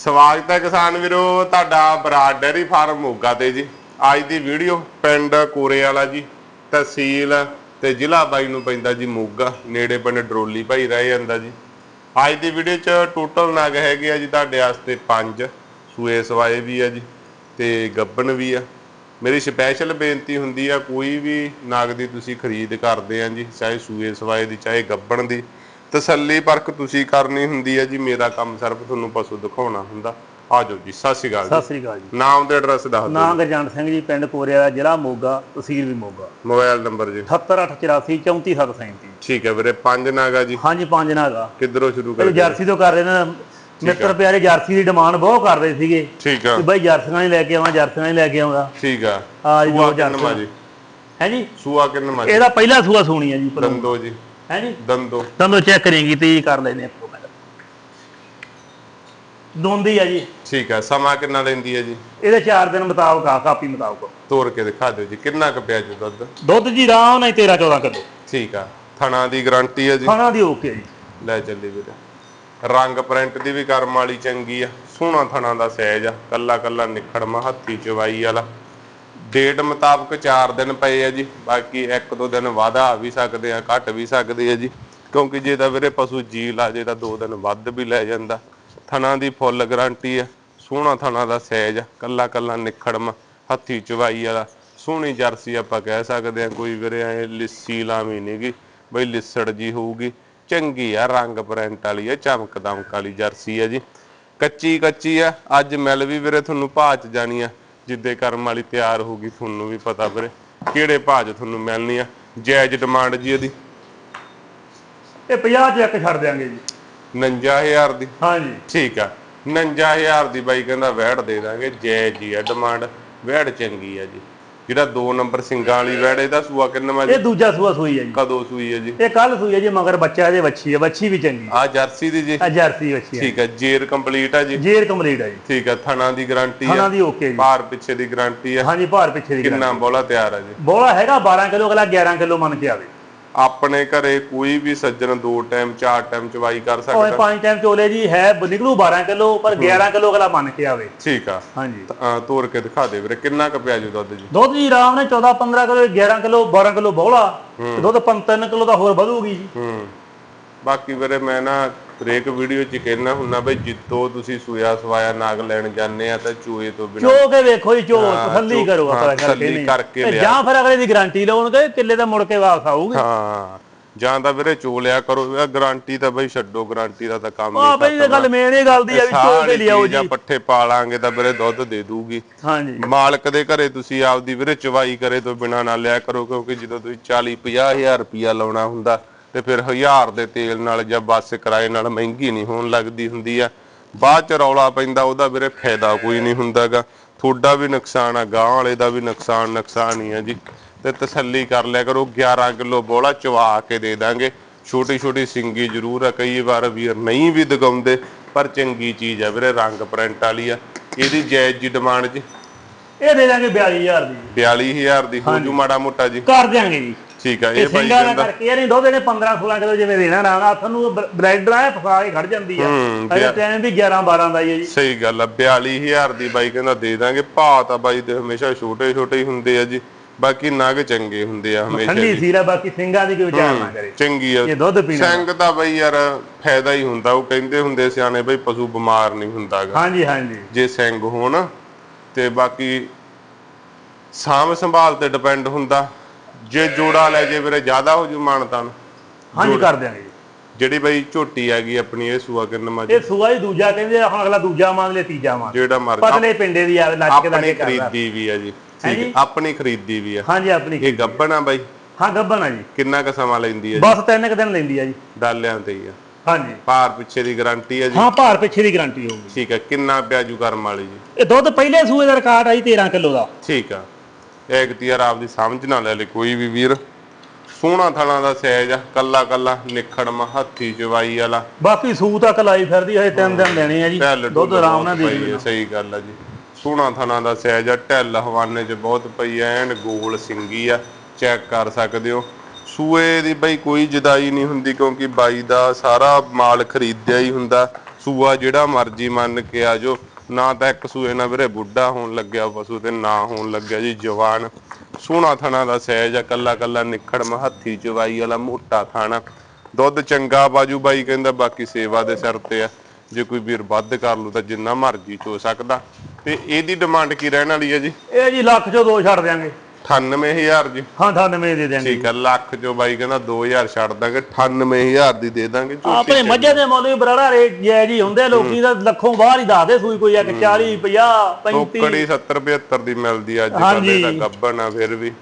ਸਵਾਗਤ ਹੈ ਕਿਸਾਨ ਵੀਰੋ, ਤੁਹਾਡਾ ਬਰਾਡ ਡੇਅਰੀ ਫਾਰਮ ਮੋਗਾ ਤੇ ਜੀ। ਅੱਜ ਦੀ ਵੀਡੀਓ ਪਿੰਡ ਕੋਰੇ ਵਾਲਾ ਜੀ, ਤਹਿਸੀਲ ਤੇ ਜ਼ਿਲ੍ਹਾ ਬਾਈ ਨੂੰ ਪੈਂਦਾ ਜੀ ਮੋਗਾ, ਨੇੜੇ ਪਿੰਡ ਡਰੋਲੀ ਭਾਈ ਰਹਿ ਜਾਂਦਾ ਜੀ। ਅੱਜ ਦੀ ਵੀਡੀਓ ਚ ਟੋਟਲ ਨਗ ਹੈਗੇ ਆ ਜੀ ਤੁਹਾਡੇ ਵਾਸਤੇ 5 ਸੂਏ ਸਵਾਏ ਵੀ ਆ ਜੀ ਤੇ ਗੱਬਣ ਵੀ ਆ। ਮੇਰੀ ਸਪੈਸ਼ਲ ਬੇਨਤੀ ਹੁੰਦੀ ਆ, ਕੋਈ ਵੀ ਨਗ ਦੀ ਤੁਸੀਂ ਖਰੀਦ ਕਰਦੇ ਆ ਜੀ, ਚਾਹੇ ਸੂਏ ਸਵਾਏ ਦੀ, ਚਾਹੇ ਗੱਬਣ ਦੀ ਤਸੱਲੀ ਪਰਖ ਤੁਸੀਂ ਕਰਨੀ ਹੁੰਦੀ ਹੈ ਜੀ ਮੇਰਾ ਕੰਮ ਸਿਰਫ ਤੁਹਾਨੂੰ ਪਸ਼ੂ ਦਿਖਾਉਣਾ ਹੁੰਦਾ। ਆ ਜਾਓ ਜੀ ਸਤਿ ਸ਼੍ਰੀ ਅਕਾਲ ਸਤਿ ਸ੍ਰੀ ਅਕਾਲ ਜੀ। ਨਾਮ ਤੇ ਐਡਰੈਸ ਦੱਸ ਦਿਓ। ਨਾਮ ਗਰਜੰਟ ਸਿੰਘ ਜੀ ਪਿੰਡ ਕੋਰਿਆ ਜ਼ਿਲ੍ਹਾ ਮੋਗਾ ਤਹਿਸੀਲ ਵੀ ਮੋਗਾ। ਮੋਬਾਈਲ ਨੰਬਰ ਜੀ। 78884 34737 ਠੀਕ ਹੈ ਵੀਰੇ ਪੰਜ ਨਾਗਾ ਜੀ। ਹਾਂਜੀ ਪੰਜ ਨਾਗਾ। ਕਿੱਧਰੋਂ ਸ਼ੁਰੂ ਪਹਿਲਾਂ ਕਰੀਏ ਜਰਸੀ ਤੋਂ ਕਰ ਰਹੇ ਨੇ। ਮਿੱਤਰ ਪਿਆਰੇ ਜਰਸੀ ਦੀ ਡਿਮਾਂਡ ਬਹੁਤ ਕਰਦੇ ਸੀਗੇ। ਠੀਕ ਆ। ਕਿ ਬਾਈ ਜਰਸੀਆਂ ਹੀ ਲੈ ਕੇ ਆਵਾਂ ਜਰਸੀਆਂ ਹੀ ਲੈ ਕੇ ਆਉਂਦਾ। ਠੀਕ ਆ। ਆ ਜੀ ਸੂਆ ਦੋ ਕਿੰਨਵਾਂ ਜਰਸੀਆਂ। ਜੀ? ਹੈ ਜੀ? ਸੂਆ ਕਿੰਨਵਾਂ ਜੀ? ਇਹਦਾ ਪਹਿਲਾ ਸੂਆ ਸੋਣੀ ਹੈ ਜੀ ਦੰਦੋ ਜੀ। ਹੈ ਦੰਦੋ। ਚੈੱਕ ਕਰੇਗੀ ਤੇ ਜੀ ਕਰ ਲੈਨੇ ਆਪਾਂ। ਦੋਂਦੀ ਆ ਜੀ। ਠੀਕ ਆ ਸਮਾਂ ਕਿੰਨਾ ਲੈਂਦੀ ਹੈ ਜੀ? ਇਹਦੇ 4 ਦਿਨ ਮੁਤਾਬਕ ਆ ਕਾਪੀ ਮੁਤਾਬਕ। ਤੋੜ ਕੇ ਦਿਖਾ ਦਿਓ ਜੀ ਕਿੰਨਾ ਕੁ ਪਿਆ ਜੀ ਦੁੱਧ? ਦੁੱਧ ਜੀ ਆਰਾਮ ਨਾਲ 13 14 ਕਿਲੋ। ਠੀਕ ਆ ਥਣਾ ਦੀ ਗਾਰੰਟੀ ਹੈ ਜੀ? ਖਾਣਾ ਦੀ ਓਕੇ ਜੀ। ਲੈ ਚੱਲੀ ਵੀਰੇ। ਰੰਗ ਪ੍ਰਿੰਟ ਦੀ ਵੀ ਕਰਮ ਵਾਲੀ ਚੰਗੀ ਆ ਸੋਹਣਾ ਥਣਾ ਦਾ ਸਹਿਜ ਆ ਕੱਲਾ ਕੱਲਾ ਨਿਖੜਮਾ ਹੱਥੀ ਚਵਾਈ ਵਾਲਾ। ਡੇਟ ਮੁਤਾਬਕ 4 ਦਿਨ ਪਏ ਆ ਜੀ, ਬਾਕੀ ਇੱਕ ਦੋ ਦਿਨ ਵਾਧਾ ਵੀ ਸਕਦੇ ਆ, ਘਟ ਵੀ ਸਕਦੇ ਆ ਜੀ। ਕਿਉਂਕਿ ਜੇ ਤਾਂ ਵੀਰੇ ਪਸ਼ੂ ਜੀ ਲਾ ਜੇ ਤਾਂ ਦੋ ਦਿਨ ਵੱਧ ਵੀ ਲੈ ਜਾਂਦਾ। ਥਣਾ ਦੀ ਫੁੱਲ ਗਾਰੰਟੀ ਆ, ਸੋਹਣਾ ਥਣਾ ਦਾ ਸਹਿਜ ਆ, ਕੱਲਾ ਕੱਲਾ ਨਿਖੜਮਾ, ਹੱਥੀ ਚਵਾਈ ਵਾਲਾ, ਸੋਹਣੀ ਜਰਸੀ ਆਪਾਂ ਕਹਿ ਸਕਦੇ ਆ, ਕੋਈ ਵੀਰੇ ਐ ਲਿੱਸੀ ਲਾਵੀਂ ਨਹੀਂਗੀ ਬਈ ਲਿਸੜ ਜੀ ਹੋਊਗੀ। ਚੰਗੀ ਆ, ਰੰਗ ਪ੍ਰਿੰਟ ਵਾਲੀ ਆ, ਚਮਕ ਦਮਕ ਵਾਲੀ ਜਰਸੀ ਆ ਜੀ। ਕੱਚੀ ਕੱਚੀ ਆ, ਅੱਜ ਮਿਲ ਵੀ ਵੀਰੇ ਤੁਹਾਨੂੰ ਭਾਅ ਚ ਜਾਣੀ ਆ। ਜਿੱਦੇ ਕਰਮ ਵਾਲੀ ਤਿਆਰ ਹੋਊਗੀ ਤੁਹਾਨੂੰ ਵੀ ਪਤਾ ਵੀਰੇ। ਕਿਹੜੇ ਭਾਅ ਚ ਤੁਹਾਨੂੰ ਮਿਲਣੀ ਆ? ਜਾਇਜ਼ ਡਿਮਾਂਡ ਜੀ ਇਹਦੀ। ਇਹ 50 ਚ ਇੱਕ ਛੱਡ ਦਿਆਂਗੇ ਜੀ। 59000 ਦੀ? ਹਾਂਜੀ। ਠੀਕ ਆ। 59000 ਦੀ ਬਾਈ ਕਹਿੰਦਾ ਵਹਿੜ ਦੇ ਦਾਂਗੇ ਜਾਇਜ਼ ਜੀ ਆ ਡਿਮਾਂਡ ਵਹਿੜ ਚੰਗੀ ਆ ਜੀ। ਜਿਹੜਾ 2 ਨੰਬਰ ਸਿੰਗਾਂ ਵਾਲੀ ਵਹਿੜ ਇਹਦਾ ਸੂਆ ਕਿੰਨਾ ਜੀ? ਇਹ ਦੂਜਾ ਸੂਆ ਸੂਈ ਹੈ ਜੀ। ਕਦੋਂ ਸੂਈ ਹੈ ਜੀ? ਇਹ ਕੱਲ ਸੂਈ ਹੈ ਜੀ ਮਗਰ ਬੱਚਾ ਇਹਦੇ ਵੱਛੀ ਹੈ ਵੱਛੀ ਵੀ ਚੰਗੀ। ਹੈ ਆ ਜਰਸੀ ਦੀ ਜੀ? ਆ ਜਰਸੀ ਵੱਛੀ ਹੈ ਠੀਕ ਆ ਜੇਰ ਕੰਪਲੀਟ ਆ ਜੀ? ਜੇਰ ਕੰਪਲੀਟ ਹੈ ਜੀ। ਠੀਕ ਆ ਥਣਾ ਦੀ ਗਾਰੰਟੀ ਖਾਣਾ ਆ ਦੀ ਓਕੇ ਜੀ। ਭਾਰ ਪਿੱਛੇ ਦੀ ਗਾਰੰਟੀ ਆ? ਹਾਂਜੀ ਭਾਰ ਪਿੱਛੇ ਦੀ ਕਿੰਨਾ ਬੋਲਾ ਤਿਆਰ ਆ ਜੀ? ਬੋਲਾ ਹੈਗਾ 12 ਕਿਲੋ ਅਗਲਾ 11 ਕਿਲੋ ਮੰਨ ਕੇ ਆਵੇ। ਆਪਣੇ ਘਰੇ ਕੋਈ ਵੀ ਸੱਜਣ ਦੋ ਟਾਈਮ ਚਾਰ ਟਾਈਮ ਚਵਾਈ ਕਰ ਉਹ ਸਕਦਾ ਪੰਜ ਟਾਈਮ ਚੋਲੇ ਜੀ ਹੈ ਬ- ਨਿਕਲੂ 12 ਕਿਲੋ ਪਰ 11 ਕਿਲੋ ਅਗਲਾ ਮੰਨ ਕੇ ਆਵੇ। ਠੀਕ ਆ। ਹਾਂਜੀ। ਤਾਂ ਤੋੜ ਕੇ ਦਿਖਾ ਦੇ ਵੀਰੇ ਕਿੰਨਾ ਕੁ ਪਿਆ ਜੂ ਦੁੱਧ ਜੀ? ਦੁੱਧ ਜੀ ਆਰਾਮ ਨਾਲ 14 15 ਕਿਲੋ 11 ਕਿਲੋ 12 ਕਿਲੋ ਬੋਲਾ ਤੇ ਦੁੱਧ 3 ਕਿਲੋ ਦਾ ਹੋਰ ਵਧੂਗੀ ਜੀ। ਹੂੰ। ਬਾਕੀ ਵੀਰੇ ਮੈਂ ਨਾ ਹਰੇਕ ਵੀਡੀਓ 'ਚ ਕਹਿਣਾ ਹੁੰਨਾ ਬਈ ਜਿੱਤੋਂ ਤੁਸੀਂ ਸੂਇਆ ਸਵਾਇਆ ਨਾਗ ਲੈਣ ਜਾਂਦੇ ਆ ਤਾਂ ਚੂਏ ਤੋਂ ਬਿਨਾਂ ਚੋ ਕੇ ਵੇਖੋ ਜੀ ਚੋ ਹਾਂ, ਤਸੱਲੀ ਚੋ- ਕਰੋ ਹਾਂ, ਆਪਣਾ ਤਸੱਲੀ ਕਰਕੇ ਨਹੀਂ ਕਰਕੇ ਤੇ ਲਿਆ। ਜਾਂ ਫਿਰ ਅਗਲੇ ਦੀ ਗਾਰੰਟੀ ਲਾਉਣਗੇ ਕਿੱਲੇ ਦਾ ਮੁੜ ਕੇ ਵਾਪਸ ਆਊਗੇ। ਹਾਂ ਜਾਂ ਤਾਂ ਵੀਰੇ ਚੋਲਿਆ ਕਰੋ ਇਹ ਗਾਰੰਟੀ ਤਾਂ ਬਈ ਛੱਡੋ ਗਾਰੰਟੀ ਦਾ ਤਾਂ ਕੰਮ ਆ ਨਹੀਂ ਬਈ ਇਹ ਗੱਲ ਮੇਨ ਇਹ ਗੱਲ ਦੀ ਆ ਵੀ ਚੋ ਕੇ ਲਿਆਓ ਜਾਂ। ਜੀ ਪੱਠੇ ਪਾਲਾਂਗੇ ਤਾਂ ਵੀਰੇ ਦੁੱਧ ਦੇ ਦੂਗੀ। ਹਾਂਜੀ। ਮਾਲਕ ਦੇ ਘਰੇ ਤੁਸੀਂ ਆਪਦੀ ਵੀਰੇ ਚਵਾਈ ਕਰੇ ਤੋਂ ਬਿਨਾ ਨਾ ਲਿਆ ਕਰੋ ਕਿਉਂਕਿ ਜਦੋਂ ਤੁਸੀਂ 40 50000 ਰੁਪਿਆ ਲਾਉਣਾ ਹੁੰਦਾ ਤੇ ਫਿਰ ਹਜ਼ਾਰ ਦੇ ਤੇਲ ਨਾਲ ਜਾਂ ਬੱਸ ਕਿਰਾਏ ਨਾਲ ਮਹਿੰਗੀ ਨਹੀਂ ਹੋਣ ਲੱਗਦੀ ਹੁੰਦੀ ਆ। ਬਾਅਦ ਚ ਰੌਲਾ ਪੈਂਦਾ ਉਹਦਾ ਵੀਰੇ ਫਾਇਦਾ ਕੋਈ ਨਹੀਂ ਹੁੰਦਾਗਾ। ਤੁਹਾਡਾ ਵੀ ਨੁਕਸਾਨ ਆ ਗਾਂ ਵਾਲੇ ਦਾ ਵੀ ਨੁਕਸਾਨ ਨੁਕਸਾਨ ਹੀ ਆ ਜੀ। ਤੇ ਤਸੱਲੀ ਕਰ ਲਿਆ ਕਰੋ 11 ਕਿਲੋ ਬੋਲਾ ਚਵਾ ਕੇ ਦੇ ਦਾਂਗੇ। ਛੋਟੀ ਛੋਟੀ ਸਿੰਗੀ ਜ਼ਰੂਰ ਆ ਕਈ ਵਾਰ ਵੀਰ ਨਹੀਂ ਵੀ ਦਗਾਉਂਦੇ ਪਰ ਚੰਗੀ ਚੀਜ਼ ਆ ਵੀਰੇ ਰੰਗ ਪ੍ਰਿੰਟ ਵਾਲੀ ਆ। ਇਹਦੀ ਜਾਇਜ਼ ਜੀ ਡਿਮਾਂਡ ਜੀ? ਇਹ ਦੇ ਦਾਂਗੇ 42000 ਦੀ। 42000 ਦੀ ਹੋ ਜੂ ਮਾੜਾ ਮੋਟਾ ਜੀ। ਕਰ ਦਿਆਂਗੇ ਜੀ। ਠੀਕ ਆ ਇਹ ਬਾਈ ਸਿੰਘਾਂ ਦਾ ਕਰਕੇ ਇਹ ਨਹੀਂ ਦੁੱਧ ਇਹਨੇ 15 16 ਕਿਲੋ ਜਿਵੇਂ ਦੇਣਾ ਨਾ ਨਾ ਤੁਹਾਨੂੰ ਬਲੈਡਰ ਆ ਫਸਾ ਕੇ ਖੜ ਜਾਂਦੀ ਆ। ਅਜੇ ਟਾਈਮ ਵੀ 11 12 ਦਾ ਹੀ ਹੈ ਜੀ। ਸਹੀ ਗੱਲ ਆ 42000 ਦੀ ਬਾਈ ਕਹਿੰਦਾ ਦੇ ਦਾਂਗੇ। ਭਾਅ ਤਾਂ ਬਾਈ ਦੇ ਹਮੇਸ਼ਾ ਛੋਟੇ ਛੋਟੇ ਹੀ ਹੁੰਦੇ ਆ ਜੀ ਬਾਕੀ ਨਗ ਚੰਗੇ ਹੁੰਦੇ ਆ ਹਮੇਸ਼ਾ ਠੰਡੀ ਸੀਰ ਬਾਕੀ ਸਿੰਘਾਂ ਦੀ ਕੋਈ ਵਿਚਾਰ ਨਾ ਕਰੇ। ਚੰਗੀ ਆ। ਇਹ ਦੁੱਧ ਪੀਣਾ ਸਿੰਘ ਤਾਂ ਬਾਈ ਯਾਰ ਫਾਇਦਾ ਹੀ ਹੁੰਦਾ ਉਹ ਕਹਿੰਦੇ ਹੁੰਦੇ ਸਿਆਣੇ ਬਈ ਪਸ਼ੂ ਬਿਮਾਰ ਨਹੀਂ ਹੁੰਦਾਗਾ। ਹਾਂਜੀ ਹਾਂਜੀ। ਜੇ ਸਿੰਘ ਹੋਣ ਤੇ ਬਾਕੀ ਸਾਂਭ ਸੰਭਾਲ ਤੇ ਡਿਪੈਂਡ ਹੁੰਦਾ। ਜੇ ਜੋੜਾ ਲੈ ਜੇ ਵੀਰੇ ਜ਼ਿਆਦਾ ਹੋ ਜੂ ਮਾਨਤਾਨ ਹਾਂਜੀ ਕਰ ਦਿਆਂਗੇ ਜੀ। ਜਿਹੜੀ ਬਈ ਝੋਟੀ ਹੈਗੀ ਆਪਣੀ ਇਹ ਸੂਆ ਕਿੰਨਾ ਮਾ ਇਹ ਸੂਆ ਹੀ ਦੂਜਾ ਕਹਿੰਦੇ ਆ, ਹੁਣ ਅਗਲਾ ਦੂਜਾ ਮੰਨ ਲੈ ਤੀਜਾ ਮੰਨ ਜਿਹੜਾ ਮਰ ਪਤਲੇ ਪਿੰਡੇ ਦੀ ਆ ਲੱਚ ਕੇ ਆਪਣੀ ਲੱਗੇ ਕਰਦਾ। ਖਰੀਦੀ ਵੀ ਆ ਜੀ। ਠੀਕ ਆਪਣੀ ਖਰੀਦੀ ਵੀ ਆ। ਹਾਂਜੀ ਆਪਣੀ ਇਹ ਗੱਬਣ ਆ ਬਾਈ। ਹਾਂ ਗੱਬਨ ਆ ਜੀ। ਕਿੰਨਾ ਕ ਸਮਾਂ ਲੈਂਦੀ ਜੀ? ਬਸ ਤਿੰਨ ਕੁ ਦਿਨ ਲੈਂਦੀ ਆ ਜੀ। ਡਾਲਿਆਂ ਤੇ ਹੀ ਆ। ਹਾਂਜੀ। ਭਾਰ ਪਿੱਛੇ ਦੀ ਗਾਰੰਟੀ ਹੈ ਜੀ। ਹਾਂ ਭਾਰ ਪਿੱਛੇ ਦੀ ਗਾਰੰਟੀ ਹੋਊਗੀ। ਠੀਕ ਹੈ ਕਿੰਨਾ ਪਿਆਜੂ ਕਰਮ ਵਾਲੀ ਜੀ। ਇਹ ਦੁੱਧ ਪਹਿਲੇ ਸੂਏ ਦਾ ਰਿਕਾਰਡ ਆ ਜੀ 13 ਕਿਲੋ ਦਾ। ਠੀਕ ਆ। ਇਹ ਇਖਤਿਆਰ ਆਪਦੀ ਸਮਝ ਨਾ ਲੈ ਲੈ ਕੋਈ ਵੀ ਵੀਰ। ਸੋਹਣਾ ਥਣਾ ਦਾ ਸਹਿਜ ਆ ਕੱਲਾ ਕੱਲਾ ਨਿਖੜਮਾ ਹੱਥੀ ਚਵਾਈ ਵਾਲਾ। ਬਾਕੀ ਸੂ ਤੱਕ ਲਾਈ ਫਿਰਦੀ ਹਜੇ ਤਿੰਨ ਦਿਨ ਦੇਣੇ ਆ ਜੀ। ਢਿੱਲ ਦੁੱਧ ਆਰਾਮ ਨਾਲ ਬਹੁਤ ਦੇ ਪਈ ਸਹੀ ਗੱਲ ਆ ਜੀ। ਸੋਹਣਾ ਥਣਾ ਦਾ ਸਹਿਜ ਆ ਢਿੱਲ ਹਵਾਨੇ 'ਚ ਬਹੁਤ ਪਈ ਐ ਐਨ ਗੋਲ ਸਿੰਗੀ ਆ ਚੈੱਕ ਕਰ ਸਕਦੇ ਹੋ। ਸੂਏ ਦੀ ਬਈ ਕੋਈ ਜਦਾਈ ਨਹੀਂ ਹੁੰਦੀ ਕਿਉਂਕਿ ਬਾਈ ਦਾ ਸਾਰਾ ਮਾਲ ਖਰੀਦਿਆ ਹੀ ਹੁੰਦਾ। ਸੂਆ ਜਿਹੜਾ ਮਰਜ਼ੀ ਮੰਨ ਕੇ ਆ ਜੋ ਨਾ ਤਾਂ ਇੱਕ ਸੂਏ ਨਾਲ ਵੀਰੇ ਬੁੱਢਾ ਹੋਣ ਲੱਗਿਆ, ਪਸ਼ੂ ਤੇ ਨਾ ਹੋਣ ਲੱਗਿਆ ਜੀ, ਜਵਾਨ। ਸੋਹਣਾ ਥਣਾ ਦਾ ਸਹਿਜ ਆ, ਕੱਲਾ ਕੱਲਾ ਨਿਖੜ ਹੱਥੀ ਚਵਾਈ ਵਾਲਾ ਮੋਟਾ ਥਾਣਾ। ਦੁੱਧ ਚੰਗਾ ਬਾਜੂ ਬਾਈ ਕਹਿੰਦਾ, ਬਾਕੀ ਸੇਵਾ ਦੇ ਸਿਰ ਤੇ ਆ। ਜੇ ਕੋਈ ਵੀਰ ਵੱਧ ਕਰ ਲੂ ਤਾਂ ਜਿੰਨਾ ਮਰਜ਼ੀ ਚੋ ਸਕਦਾ। ਤੇ ਇਹਦੀ ਡਿਮਾਂਡ ਕੀ ਰਹਿਣ ਵਾਲੀ ਹੈ ਜੀ? ਇਹ ਜੀ ਲੱਖ ਚੋਂ ਦੋ ਛੱਡ ਦਿਆਂਗੇ। 98000 ਜੀ। ਹਾਂ 98 ਦੇ ਦਿਆਂਗੇ ਠੀਕ ਹੈ ਲੱਖ ਚੋਂ ਬਾਈ ਕਹਿੰਦਾ 2000 ਛੱਡ ਦਾਂਗੇ 98000 ਦੀ ਦੇ ਦਾਂਗੇ ਝੋਟੀ ਆਪਣੇ ਮੱਝਾਂ ਦੇ ਮੁੱਲ ਵੀ ਬਰਾੜਾ ਰੇਟ ਜੈ ਜੀ ਹੁੰਦੇ ਆ, ਲੋਕੀ ਦਾ ਲੱਖੋਂ ਬਾਹਰ ਹੀ ਦੱਸਦੇ ਸੂਈ ਕੋਈ ਇੱਕ 40 50 35 ਟੋਕੜੀ 70 75 ਦੀ ਮਿਲਦੀ ਆ ਅੱਜ ਕੱਲ੍ਹ ਫਿਰ ਵੀ।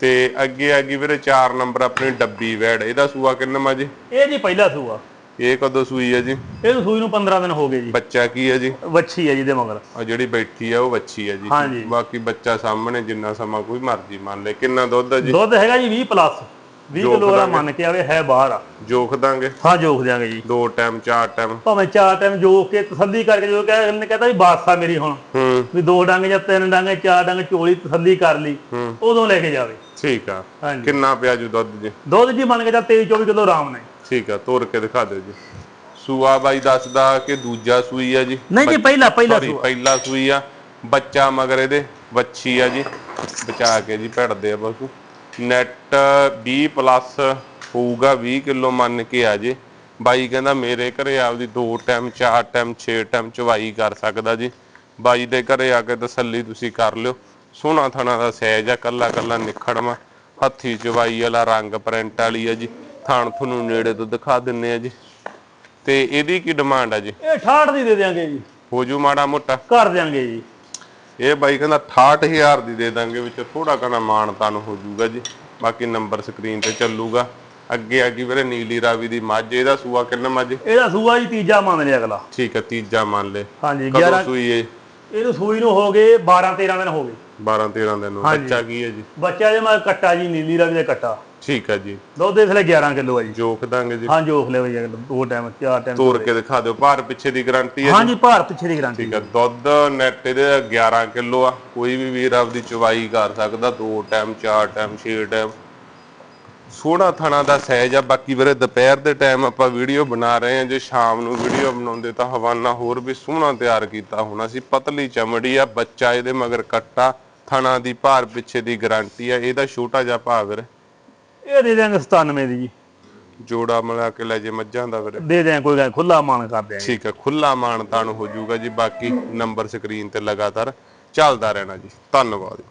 ਤੇ ਅੱਗੇ ਆ ਗਈ ਵੀਰੇ 4 ਨੰਬਰ ਆਪਣੀ ਡੱਬੀ ਵੈੜ ਇਹਦਾ ਸੂਆ ਕਿੰਨਾ ਮਾ ਜੀ? ਇਹ ਜੀ ਪਹਿਲਾ ਸੂਆ। ਇਹ ਕਦੋਂ ਸੂਈ ਹੈ ਜੀ? ਇਹਨੂੰ ਸੂਈ ਨੂੰ 15 ਦਿਨ ਹੋ ਗਏ ਜੀ। ਬੱਚਾ ਕੀ ਹੈ ਜੀ? ਵੱਛੀ ਹੈ ਜੀ ਦੇ ਮਗਰ। ਆ ਜਿਹੜੀ ਬੈਠੀ ਆ ਉਹ ਬੱਚੀ ਹੈ ਜੀ। ਬਾਕੀ ਬੱਚਾ ਸਾਹਮਣੇ ਜਿੰਨਾ ਸਮਾਂ ਕੋਈ ਮਰਜ਼ੀ ਮੰਨ ਲੈ। ਕਿੰਨਾ ਦੁੱਧ ਹੈ ਜੀ? ਦੁੱਧ ਹੈਗਾ ਜੀ 20 ਪਲੱਸ। 20 ਜੋਖ ਕਿਲੋਗ੍ਰਾਮ ਦਾਂਗੇ। ਮੰਨ ਕੇ ਆਵੇ ਹੈ ਬਾਹਰ ਆ। ਜੋਖ ਦਾਂਗੇ? ਹਾਂ ਜੋਖ ਦਿਆਂਗੇ ਜੀ। ਦੋ ਟਾਈਮ ਚਾਰ ਟਾਈਮ। ਭਾਵੇਂ ਚਾਰ ਟਾਈਮ ਜੋਖ ਕੇ ਤਸੱਲੀ ਕਰਕੇ ਜੋ ਕਹੇ ਨੇ ਕਹਤਾ ਵੀ ਬਾਦਸ਼ਾਹ ਮੇਰੀ ਹੁਣ। ਵੀ ਦੋ ਡੰਗ ਜਾਂ ਤਿੰਨ ਡੰਗ ਚਾਰ ਡੰਗ ਚੋਲੀ ਤਸੱਲੀ ਕਰ ਲਈ। ਉਦੋਂ ਲੈ ਕੇ ਜਾਵੇ। ਠੀਕ ਆ। ਕਿੰਨਾ ਪਿਆ ਜੂ ਦੁੱਧ ਜੀ? ਦੁੱਧ ਜੀ ਮੰਨ ਕੇ ਜਾ 23 24 ਕਿਲੋ ਆਰਾਮ ਨੇ ਠੀਕ ਆ ਤੋਰ ਕੇ ਦਿਖਾ ਦਿਓ ਜੀ। ਸੂਆ ਬਾਈ ਦੱਸਦਾ ਕਿ ਦੂਜਾ ਸੂਈ ਆ ਜੀ। ਨਹੀਂ ਜੀ ਪਹਿਲਾ ਪਹਿਲਾ ਸੌਰੀ ਪਹਿਲਾ ਸੂਈ ਆ। ਬੱਚਾ ਮਗਰ ਇਹਦੇ ਵੱਛੀ ਆ ਜੀ। ਬਚਾ ਕੇ ਜੀ ਭਿੜਦੇ ਆ ਪਸ਼ੂ ਨੈਟ 20 ਪਲੱਸ ਹੋਊਗਾ 20 ਕਿਲੋ ਮੰਨ ਕੇ ਆ ਜੇ। ਬਾਈ ਕਹਿੰਦਾ ਮੇਰੇ ਘਰੇ ਆਪਦੀ ਦੋ ਟਾਈਮ ਚਾਰ ਟਾਈਮ 6 ਟਾਈਮ ਚਵਾਈ ਕਰ ਸਕਦਾ ਜੀ। ਬਾਈ ਦੇ ਘਰੇ ਆ ਕੇ ਤਸੱਲੀ ਤੁਸੀਂ ਕਰ ਲਿਓ। ਸੋਹਣਾ ਥਣਾ ਦਾ ਸਹਿਜ ਆ ਕੱਲਾ ਕੱਲਾ ਨਿਖੜਵਾ। ਹੱਥੀ ਚਵਾਈ ਵਾਲਾ ਰੰਗ ਪ੍ਰਿੰਟ ਵਾਲੀ ਆ ਜੀ। ਥਾਣ ਤੁਹਾਨੂੰ ਨੇੜੇ ਤੋਂ ਦਿਖਾ ਦਿੰਨੇ ਆ ਜੀ। ਤੇ ਇਹਦੀ ਕੀ ਡਿਮਾਂਡ ਆ ਜੀ? ਇਹ 68 ਦੀ ਦੇ ਦਿਆਂਗੇ ਜੀ। ਹੋ ਜੂ ਮਾੜਾ ਮੋਟਾ। ਕਰ ਦਿਆਂਗੇ ਜੀ। ਇਹ ਬਾਈ ਕਹਿੰਦਾ 68000 ਦੀ ਦੇ ਦਾਂਗੇ ਵਿੱਚ ਥੋੜਾ ਕਨਾ ਮਾਣ ਤਾਨ ਹੋ ਜਾਊਗਾ ਜੀ। ਬਾਕੀ ਨੰਬਰ ਸਕਰੀਨ ਤੇ ਚੱਲੂਗਾ। ਅੱਗੇ ਆ ਗਈ ਵੀਰੇ ਨੀਲੀ ਰਾਵੀ ਦੀ ਮੱਝ ਇਹਦਾ ਸੂਆ ਕਿੰਨਾ ਮੱਝ? ਇਹਦਾ ਸੂਆ ਜੀ ਤੀਜਾ ਮੰਨ ਲਿਆ ਅਗਲਾ। ਠੀਕ ਹੈ ਤੀਜਾ ਮੰਨ ਲੈ। ਹਾਂਜੀ ਕਦੋਂ 11 ਸੂਈ ਇਹ ਇਹਨੂੰ ਸੂਈ ਨੂੰ ਹੋ ਗਏ 12 13 ਦਿਨ ਹੋ ਗਏ। 12 13 ਦਿਨ ਨੂੰ ਹਾਂਜੀ। ਬੱਚਾ ਕੀ ਹੈ ਜੀ? ਬੱਚਾ ਜੇ ਮੈਂ ਕੱਟਾ ਜੀ ਨੀਲੀ ਰੰਗ ਦਾ ਕੱਟਾ। ਠੀਕ ਹੈ ਜੀ। ਦੁੱਧ ਇਸ ਲਈ 11 ਕਿਲੋ ਆ ਜੀ। ਜੋਖ ਦਾਂਗੇ ਜੀ। ਹਾਂ ਜੋਖ ਲੈ ਬਈ ਦੋ ਟਾਈਮ ਚਾਰ ਟਾਈਮ ਤੋਰ ਕੇ ਦਿਖਾ ਦਿਓ। ਭਾਰ ਪਿੱਛੇ ਦੀ ਗਾਰੰਟੀ ਹੈ ਜੀ। ਹਾਂਜੀ ਭਾਰ ਪਿੱਛੇ ਦੀ ਗਰੰਟੀ ਠੀਕ ਹੈ ਦੁੱਧ ਨੈਟ ਇਹਦੇ 11 ਕਿਲੋ ਆ। ਕੋਈ ਵੀ ਵੀਰ ਆਪਦੀ ਚਵਾਈ ਕਰ ਸਕਦਾ। ਦੋ ਟਾਈਮ ਚਾਰ ਟਾਈਮ ਛੇ ਟਾਈਮ ਸੋਹਣਾ ਥਣਾ ਦਾ ਸਹਿਜ ਆ। ਬਾਕੀ ਵੀਰੇ ਦੁਪਹਿਰ ਦੇ ਟਾਈਮ ਆਪਾਂ ਵੀਡੀਓ ਬਣਾ ਰਹੇ ਹਾਂ। ਜੇ ਸ਼ਾਮ ਨੂੰ ਵੀਡੀਓ ਬਣਾਉਂਦੇ ਤਾਂ ਹਵਾਨਾ ਹੋਰ ਵੀ ਸੋਹਣਾ ਤਿਆਰ ਕੀਤਾ ਹੋਣਾ ਸੀ। ਪਤਲੀ ਚਮੜੀ ਆ। ਬੱਚਾ ਇਹਦੇ ਮਗਰ ਕੱਟਾ। ਥਣਾ ਦੀ ਭਾਰ ਪਿੱਛੇ ਦੀ ਗਾਰੰਟੀ ਆ। ਇਹਦਾ ਛੋਟਾ ਜਿਹਾ ਭਾਅ ਵੀਰੇ। ਇਹ ਦੇ ਦਿਆਂਗੇ 97 ਦੀ ਜੀ। ਜੋੜਾ ਮਿਲਾ ਕੇ ਲੈ ਜੇ ਮੱਝਾਂ ਦਾ ਵੀਰੇ ਦੇ ਦਿਆਂ ਕੋਈ ਗੱਲ ਖੁੱਲਾ ਮਾਨ ਕਰ ਦਿਆਂਗੇ। ਠੀਕ ਹੈ ਖੁੱਲਾ ਮਾਨ ਤਾਨ ਹੋ ਜਾਊਗਾ ਜੀ ਬਾਕੀ ਨੰਬਰ ਸਕਰੀਨ ਤੇ ਲਗਾਤਾਰ ਚੱਲਦਾ ਰਹਿਣਾ ਜੀ। ਧੰਨਵਾਦ।